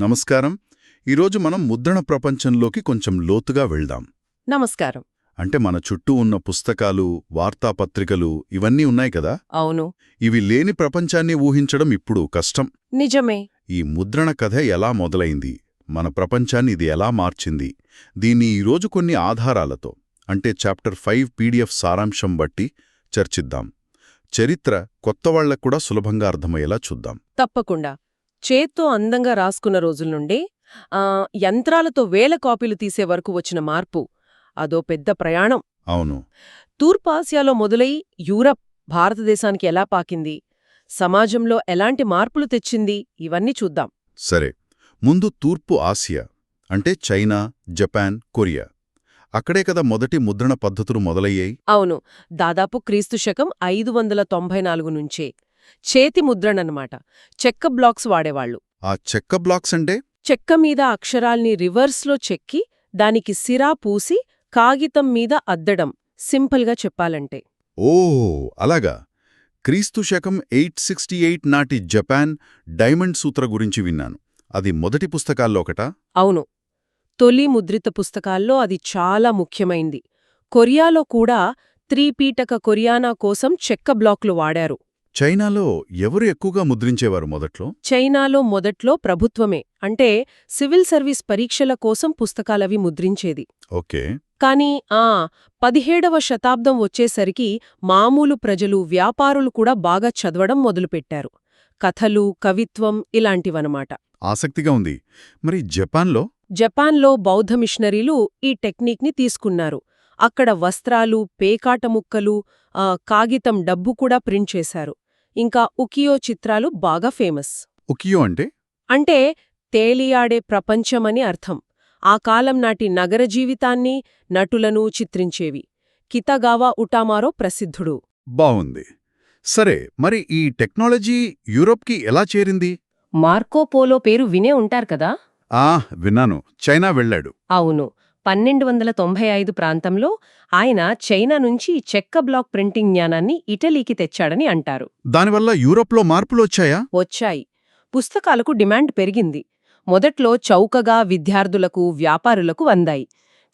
నమస్కారం. ఈరోజు మనం ముద్రణ ప్రపంచంలోకి కొంచెం లోతుగా వెళ్దాం. నమస్కారం. అంటే మన చుట్టూ ఉన్న పుస్తకాలు వార్తాపత్రికలు ఇవన్నీ ఉన్నాయి కదా? అవును. ఇవి లేని ప్రపంచాన్ని ఊహించడం ఇప్పుడు కష్టం. నిజమే. ఈ ముద్రణ కథ ఎలా మొదలైంది? మన ప్రపంచాన్ని ఇది ఎలా మార్చింది? దీన్ని ఈరోజు కొన్ని ఆధారాలతో అంటే చాప్టర్ ఫైవ్ పీడిఎఫ్ సారాంశం బట్టి చర్చిద్దాం. చరిత్ర కొత్తవాళ్ళకు కూడా సులభంగా అర్థమయ్యేలా చూద్దాం. తప్పకుండా. చేత్తో అందంగా రాసుకున్న రోజుల నుండే ఆ, యంత్రాలతో వేల కాపీలు తీసే వరకు వచ్చిన మార్పు. అదో పెద్ద ప్రయాణం. అవును. తూర్పాసియాలో మొదలై యూరప్ భారతదేశానికి ఎలా పాకింది? సమాజంలో ఎలాంటి మార్పులు తెచ్చింది? ఇవన్నీ చూద్దాం. సరే. ముందు తూర్పు ఆసియా అంటే చైనా జపాన్ కొరియా. అక్కడే కదా మొదటి ముద్రణ పద్ధతులు మొదలయ్యాయి. అవును. దాదాపు క్రీస్తు శకం ఐదు వందల తొంభై నాలుగు నుంచే. చేతి ముద్రణనమాట. చెక్క బ్లాక్స్ వాడేవాళ్ళు ఆ చెక్క బ్లాక్స్ అంటే? చెక్క మీద అక్షరాల్ని రివర్స్లో చెక్కి దానికి సిరా పూసి కాగితం మీద అద్దడం. సింపుల్గా చెప్పాలంటే. ఓ అలాగా. క్రీస్తు శకం ఎయిట్ సిక్స్టీ ఎయిట్ నాటి జపాన్ డైమండ్ సూత్ర గురించి విన్నాను. అది మొదటి పుస్తకాల్లో ఒకటా? అవును. తొలి ముద్రిత పుస్తకాల్లో అది చాలా ముఖ్యమైంది. కొరియాలో కూడా త్రీపీటక కొరియానా కోసం చెక్క బ్లాక్లు వాడారు. చైనాలో ఎవరు ఎక్కువగా ముద్రించేవారు మొదట్లో? చైనాలో మొదట్లో ప్రభుత్వమే అంటే సివిల్ సర్వీస్ పరీక్షల కోసం పుస్తకాలవి ముద్రించేది. ఓకే. కాని ఆ పదిహేడవ శతాబ్దం వచ్చేసరికి మామూలు ప్రజలు వ్యాపారులు కూడా బాగా చదవడం మొదలుపెట్టారు. కథలు కవిత్వం ఇలాంటివనమాట ఆసక్తిగా ఉంది. మరి జపాన్లో? జపాన్లో బౌద్ధ మిషనరీలు ఈ టెక్నిక్ని తీసుకున్నారు. అక్కడ వస్త్రాలు పేకాట ముక్కలు కాగితం డబ్బు కూడా ప్రింట్ చేశారు. ఇంకా ఉకియో చిత్రాలు బాగా ఫేమస్. ఉకియో అంటే? అంటే తేలియాడే ప్రపంచమని అర్థం. ఆ కాలం నాటి నగర జీవితాన్ని నటులను చిత్రించేవి. కితగావా ఉటామారో ప్రసిద్ధుడు. బావుంది. సరే మరి ఈ టెక్నాలజీ యూరోప్కి ఎలా చేరింది? మార్కోపోలో పేరు వినే ఉంటారు కదా? ఆ విన్నాను. చైనా వెళ్ళాడు. అవును. పన్నెండు వందల తొంభై ఐదు ప్రాంతంలో ఆయన చైనా నుంచి చెక్క బ్లాక్ ప్రింటింగ్ జ్ఞానాన్ని ఇటలీకి తెచ్చాడని అంటారు. దానివల్ల యూరోప్లో మార్పులు వచ్చాయా? వచ్చాయి. పుస్తకాలకు డిమాండ్ పెరిగింది. మొదట్లో చౌకగా విద్యార్థులకు వ్యాపారులకు అందాయి.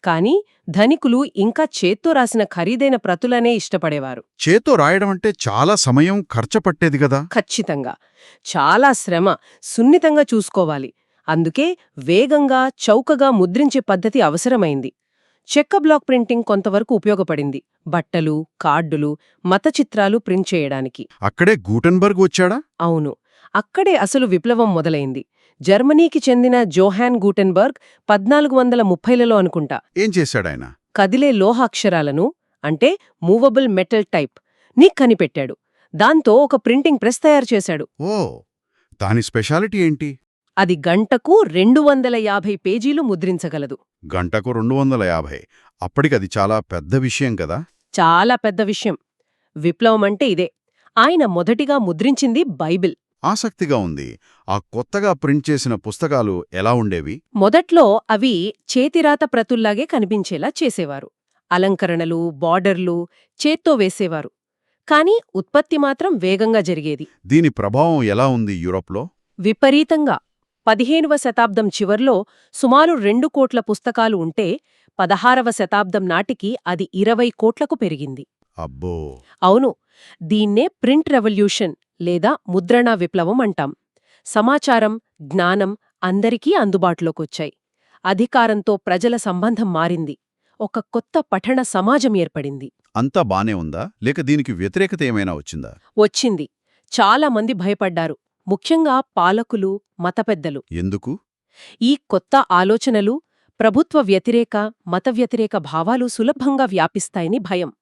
కాని ధనికులు ఇంకా చేత్తో రాసిన ఖరీదైన ప్రతులనే ఇష్టపడేవారు. చేతో రాయడం అంటే చాలా సమయం ఖర్చు పట్టేది కదా? ఖచ్చితంగా. చాలా శ్రమ సున్నితంగా చూసుకోవాలి. అందుకే వేగంగా చౌకగా ముద్రించే పద్ధతి అవసరమైంది. చెక్క బ్లాక్ ప్రింటింగ్ కొంతవరకు ఉపయోగపడింది. బట్టలు కార్డులు మత చిత్రాలు ప్రింట్ చేయడానికి. అక్కడే గూటన్బర్గ్ వచ్చాడా? అవును. అక్కడే అసలు విప్లవం మొదలైంది. జర్మనీకి చెందిన జోహాన్ గూటెన్బర్గ్ పద్నాలుగు వందల ముప్పైలలో అనుకుంటా. ఏం చేశాడాయన? కదిలే లోహ అక్షరాలను అంటే మూవబుల్ మెటల్ టైప్ని కనిపెట్టాడు. దాంతో ఒక ప్రింటింగ్ ప్రెస్ తయారు చేశాడు. ఓ! దాని స్పెషాలిటీ ఏంటి? అది గంటకు రెండు వందల యాభై పేజీలు ముద్రించగలదు. గంటకు రెండు వందల యాభై? అప్పటికది చాలా పెద్ద విషయం కదా? చాలా పెద్ద విషయం. విప్లవం అంటే ఇదే. ఆయన మొదటిగా ముద్రించింది బైబిల్. ఆసక్తిగా ఉంది. ఆ కొత్తగా ప్రింట్ చేసిన పుస్తకాలు ఎలా ఉండేవి? మొదట్లో అవి చేతిరాత ప్రతుల్లాగే కనిపించేలా చేసేవారు. అలంకరణలు బార్డర్లు చేత్తో వేసేవారు. కాని ఉత్పత్తి మాత్రం వేగంగా జరిగేది. దీని ప్రభావం ఎలా ఉంది యూరోప్లో? విపరీతంగా. పదిహేనవ శతాబ్దం చివర్లో సుమారు రెండు కోట్ల పుస్తకాలు ఉంటే పదహారవ శతాబ్దం నాటికి అది ఇరవై కోట్లకు పెరిగింది. అబ్బో! అవును దీన్నే ప్రింట్ రెవల్యూషన్ లేదా ముద్రణా విప్లవం అంటాం. సమాచారం జ్ఞానం అందరికీ అందుబాటులోకొచ్చాయి. అధికారంతో ప్రజల సంబంధం మారింది. ఒక కొత్త పఠన సమాజం ఏర్పడింది. అంతా బానే ఉందా? లేక దీనికి వ్యతిరేకత ఏమైనా వచ్చిందా? వచ్చింది. చాలా మంది భయపడ్డారు. ముఖ్యంగా పాలకులు మతపెద్దలు. ఎందుకు? ఈ కొత్త ఆలోచనలు ప్రభుత్వ వ్యతిరేక మత వ్యతిరేక భావాలు సులభంగా వ్యాపిస్తాయని భయం.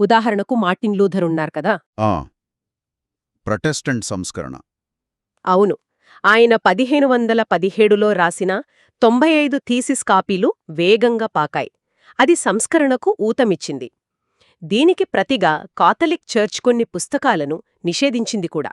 ఉదాహరణకు మార్టిన్ లూథర్ ఉన్నారు కదా? ప్రొటెస్టెంట్ సంస్కరణ. అవును. ఆయన పదిహేను వందల పదిహేడులో రాసిన తొంభై ఐదు థీసిస్ కాపీలు వేగంగా పాకాయి. అది సంస్కరణకు ఊతమిచ్చింది. దీనికి ప్రతిగా కాథలిక్ చర్చ్ కొన్ని పుస్తకాలను నిషేధించింది కూడా.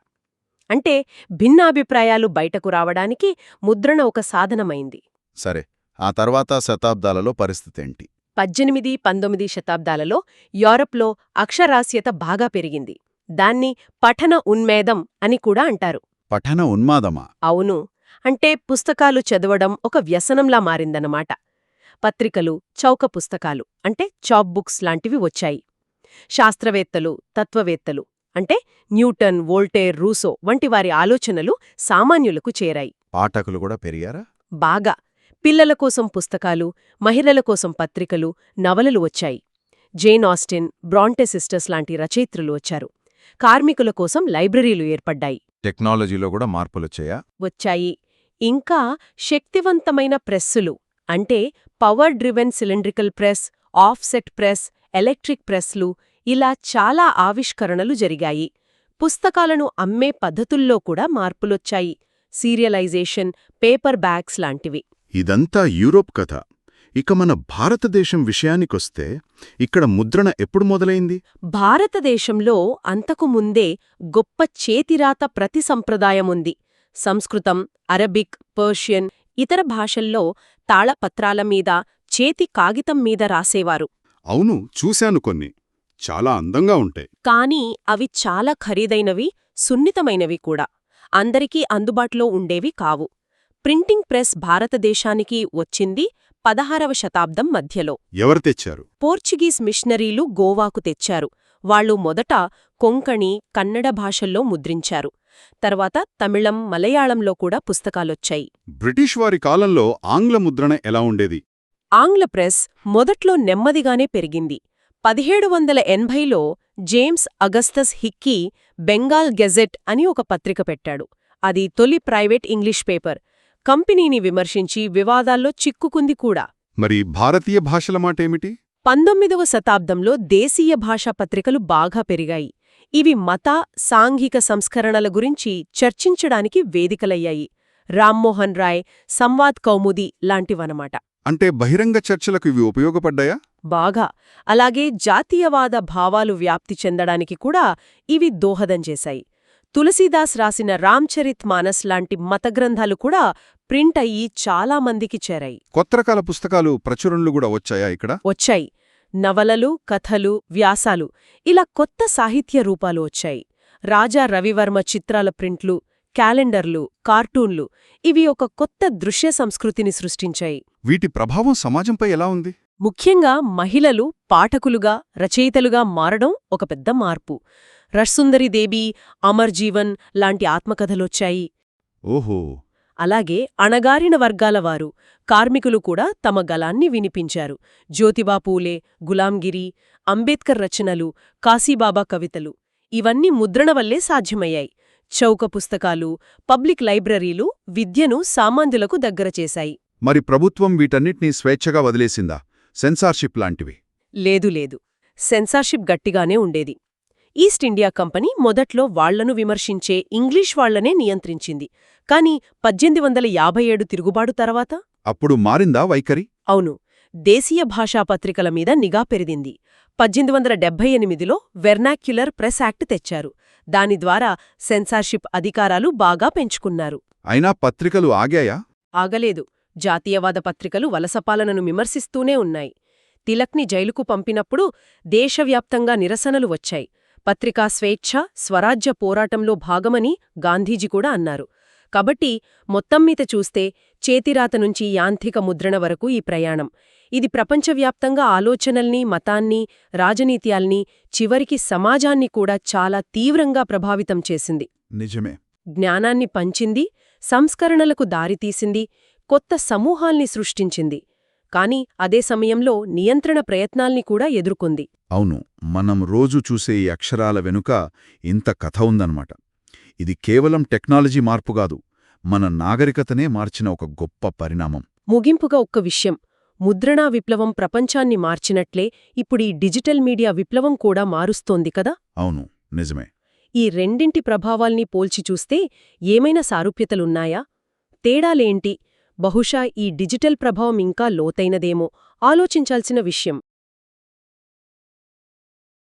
అంటే భిన్నాభిప్రాయాలు బయటకు రావడానికి ముద్రణ ఒక సాధనమైంది. సరే ఆ తర్వాత శతాబ్దాలలో పరిస్థితేంటి? పద్దెనిమిది పంతొమ్మిది శతాబ్దాలలో యూరప్లో అక్షరాస్యత బాగా పెరిగింది. దాన్ని పఠన ఉన్మేదం అని కూడా అంటారు. పఠన ఉన్మాదమా? అవును. అంటే పుస్తకాలు చదవడం ఒక వ్యసనంలా మారిందన్నమాట. పత్రికలు చౌక పుస్తకాలు అంటే చాప్ బుక్స్ లాంటివి వచ్చాయి. శాస్త్రవేత్తలు తత్వవేత్తలు అంటే న్యూటన్ వోల్టేర్ రూసో వంటి వారి ఆలోచనలు సామాన్యులకు చేరాయి. పాఠకులు కూడా పెరిగారా? బాగా. పిల్లల కోసం పుస్తకాలు మహిళల కోసం పత్రికలు నవలలు వచ్చాయి. జేన్ ఆస్టిన్ బ్రాంటె సిస్టర్స్ లాంటి రచయిత్రులు వచ్చారు. కార్మికుల కోసం లైబ్రరీలు ఏర్పడ్డాయి. టెక్నాలజీలో కూడా మార్పులొచ్చాయా? వచ్చాయి. ఇంకా శక్తివంతమైన ప్రెస్సులు అంటే power driven cylindrical press offset press electric ప్రెస్లు ఇలా చాలా ఆవిష్కరణలు జరిగాయి. పుస్తకాలను అమ్మే పద్ధతుల్లో కూడా మార్పులొచ్చాయి. సీరియలైజేషన్ పేపర్ బ్యాగ్స్ లాంటివి. ఇదంతా యూరోప్ కథ. ఇక మన భారతదేశం విషయానికొస్తే ఇక్కడ ముద్రణ ఎప్పుడు మొదలైంది? భారతదేశంలో అంతకు ముందే గొప్ప చేతిరాత ప్రతి సంప్రదాయముంది సంస్కృతం అరబిక్ పర్షియన్ ఇతర భాషల్లో తాళపత్రాల మీద చేతి కాగితం మీద రాసేవారు. అవును చూశాను కొన్ని. చాలా అందంగా ఉంటాయి. కానీ అవి చాలా ఖరీదైనవి సున్నితమైనవి కూడా. అందరికీ అందుబాటులో ఉండేవి కావు. ప్రింటింగ్ ప్రెస్ భారతదేశానికి వచ్చింది పదహారవ శతాబ్దం మధ్యలో. ఎవరు తెచ్చారు? పోర్చుగీస్ మిషనరీలు గోవాకు తెచ్చారు. వాళ్ళు మొదట కొంకణి కన్నడ భాషల్లో ముద్రించారు. తర్వాత తమిళం మలయాళంలో కూడా పుస్తకాలొచ్చాయి. బ్రిటిష్ వారి కాలంలో ఆంగ్ల ముద్రణ ఎలా ఉండేది? ఆంగ్ల ప్రెస్ మొదట్లో నెమ్మదిగానే పెరిగింది. పదిహేడు వందల ఎనభైలో James Augustus Hicky Bengal gazette అని ఒక పత్రిక పెట్టాడు. అది తొలి ప్రైవేట్ ఇంగ్లీష్ పేపర్. కంపెనీని విమర్శించి వివాదాల్లో చిక్కుకుంది కూడా. మరి భారతీయ భాషల మాటేమిటి పంతొమ్మిదవ శతాబ్దంలో దేశీయ భాషా పత్రికలు బాగా పెరిగాయి. ఇవి మత సాంఘిక సంస్కరణల గురించి చర్చించడానికి వేదికలయ్యాయి. రామ్మోహన్ రాయ్ సంవాద్ కౌముది లాంటివనమాట అంటే బహిరంగ చర్చలకు ఇవి ఉపయోగపడ్డాయా? బాగా అలాగే జాతీయవాద భావాలు వ్యాప్తి చెందడానికి కూడా ఇవి దోహదం చేశాయి. తులసీదాస్ రాసిన రామ్చరిత్ మానస్ లాంటి మతగ్రంథాలు కూడా ప్రింట్ అయ్యి చాలామందికి చేరాయి. కొత్త రకాల పుస్తకాలు ప్రచురణలు కూడా వచ్చాయా ఇక్కడ? వచ్చాయి. నవలలు కథలు వ్యాసాలు ఇలా కొత్త సాహిత్య రూపాలు వచ్చాయి. రాజా రవివర్మ చిత్రాల ప్రింట్లు క్యాలెండర్లు కార్టూన్లు ఇవి ఒక కొత్త దృశ్య సంస్కృతిని సృష్టించాయి. వీటి ప్రభావం సమాజంపై ఎలా ఉంది? ముఖ్యంగా మహిళలు పాఠకులుగా రచయితలుగా మారడం ఒక పెద్ద మార్పు. రష్సుందరిదేవి అమర్ జీవన్ లాంటి ఆత్మకథలొచ్చాయి. ఓహో! అలాగే అణగారిన వర్గాల వారు కార్మికులు కూడా తమ గలాన్ని వినిపించారు. జ్యోతిబా పూలే గులాంగిరి అంబేద్కర్ రచనలు కాశీబాబా కవితలు. ఇవన్నీ ముద్రణ వల్లే సాధ్యమయ్యాయి. చౌక పుస్తకాలు పబ్లిక్ లైబ్రరీలు విద్యను సామాన్యులకు దగ్గర చేశాయి. మరి ప్రభుత్వం వీటన్నిటినీ స్వేచ్ఛగా వదిలేసిందా? సెన్సార్షిప్ లాంటివి. లేదు లేదు. సెన్సార్షిప్ గట్టిగానే ఉండేది. ఈస్ట్ ఇండియా కంపెనీ మొదట్లో వాళ్ళను విమర్శించే ఇంగ్లీష్ వాళ్ళనే నియంత్రించింది. కాని పద్దెనిమిది వందల యాభై ఏడు తిరుగుబాటు తర్వాత? అప్పుడు మారిందా వైఖరి? అవును. దేశీయ భాషా పత్రికల మీద నిఘా పెరిగింది. పద్దెనిమిది వందల డెబ్బై ఎనిమిదిలో వెర్నాక్యులర్ ప్రెస్ యాక్ట్ తెచ్చారు. దాని ద్వారా సెన్సార్షిప్ అధికారాలు బాగా పెంచుకున్నారు. అయినా పత్రికలు ఆగాయా? ఆగలేదు. జాతీయవాద పత్రికలు వలసపాలనను విమర్శిస్తూనే ఉన్నాయి. తిలక్ని జైలుకు పంపినప్పుడు దేశవ్యాప్తంగా నిరసనలు వచ్చాయి. పత్రికా స్వేచ్ఛ స్వరాజ్య పోరాటంలో భాగమని గాంధీజీ కూడా అన్నారు. కాబట్టి మొత్తం మీద చూస్తే చేతిరాత నుంచి యాంత్రిక ముద్రణ వరకు ఈ ప్రయాణం. ఇది ప్రపంచవ్యాప్తంగా ఆలోచనల్ని మతాన్ని రాజనీత్యాల్ని చివరికి సమాజాన్ని కూడా చాలా తీవ్రంగా ప్రభావితం చేసింది. నిజమే. జ్ఞానాన్ని పంచింది సంస్కరణలకు దారితీసింది కొత్త సమూహాల్ని సృష్టించింది. కాని అదే సమయంలో నియంత్రణ ప్రయత్నాల్ని కూడా ఎదుర్కొంది. అవును మనం రోజు చూసే ఈ అక్షరాల వెనుక ఇంత కథ ఉందన్నమాట. ఇది కేవలం టెక్నాలజీ మార్పుగాదు మన నాగరికతనే మార్చిన ఒక గొప్ప పరిణామం. ముగింపుగా ఒక్క విషయం. ముద్రణా విప్లవం ప్రపంచాన్ని మార్చినట్లే ఇప్పుడీ డిజిటల్ మీడియా విప్లవం కూడా మారుస్తోంది కదా? అవును నిజమే. ఈ రెండింటి ప్రభావాల్ని పోల్చి చూస్తే ఏమైనా సారూప్యతలున్నాయా? తేడాలేంటి? బహుశా ఈ డిజిటల్ ప్రభావం ఇంకా లోతైనదేమో. ఆలోచించాల్సిన విషయం.